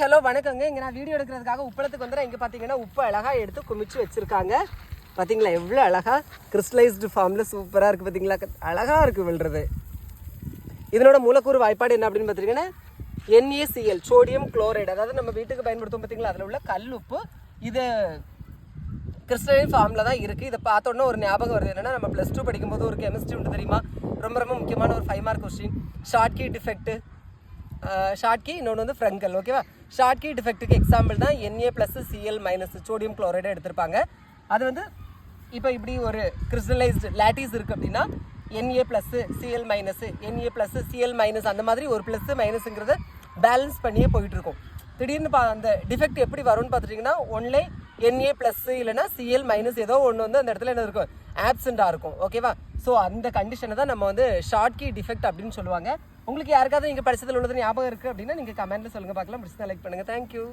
Hello வணக்கங்க. இங்கே நான் வீடியோ எடுக்கிறதுக்காக உப்பளத்துக்கு வந்துடுறேன் இங்கே பார்த்தீங்கன்னா உப்பு அழகாக எடுத்து குமிச்சு வச்சுருக்காங்க. பார்த்தீங்களா எவ்வளோ அழகாக கிறிஸ்டலைஸ்டு ஃபார்மில் சூப்பராக இருக்குது பார்த்தீங்களா அழகாக இருக்குது விழுறது. இதனோட மூலக்கூறு வாய்ப்பாடு என்ன அப்படின்னு பார்த்தீங்கன்னா என்ஏசிஎல் சோடியம் குளோரைடு அதாவது நம்ம வீட்டுக்கு பயன்படுத்தும் பார்த்தீங்களா அதில் உள்ள கல் உப்பு இது கிறிஸ்டலைன் ஃபார்மில் தான் இருக்குது இதை பார்த்தோன்னே ஒரு ஞாபகம் வருது. என்னன்னா நம்ம ப்ளஸ் டூ படிக்கும்போது ஒரு கெமிஸ்ட்ரி உண்டு தெரியுமா? ரொம்ப ரொம்ப முக்கியமான ஒரு five mark question Schottky defect Schottky இன்னொன்று வந்து ஃப்ரங்கல் ஓகேவா ஷார்ட் கீ டிஃபெக்ட்டுக்கு எக்ஸாம்பிள் தான் NA plus CL minus sodium chloride எடுத்திருப்பாங்க. அது வந்து இப்போ இப்படி ஒரு கிறிஸ்டலைஸ்டு லேட்டிஸ் இருக்குது அப்படின்னா NA plus CL minus NA plus CL minus அந்த மாதிரி ஒரு ப்ளஸ் மைனஸுங்கிறத பேலன்ஸ் பண்ணியே போயிட்டுருக்கோம் திடீர்னு பா அந்த டிஃபெக்ட் எப்படி வரும்னு பார்த்துட்டிங்கன்னா ஒன்லே என்ஏ ப்ளஸ் இல்லைனா சிஎல் மைனஸ் ஏதோ ஒன்று வந்து அந்த இடத்துல என்ன இருக்கும்? ஆப்சென்ட்டாக இருக்கும். ஓகேவா ஸோ அந்த கண்டிஷனை தான் நம்ம வந்து ஷார்ட் கீ டிஃபெக்ட் அப்படின்னு சொல்லுவாங்க. உங்களுக்கு யாருக்காவது நீங்கள் படிச்சதில் உள்ளது ஞாபகம் இருக்குது அப்படின்னா நீங்கள் கமெண்ட்டில் சொல்லுங்கள் பார்க்கலாம். பிடிச்சா லைக் பண்ணுங்கள் தேங்க்யூ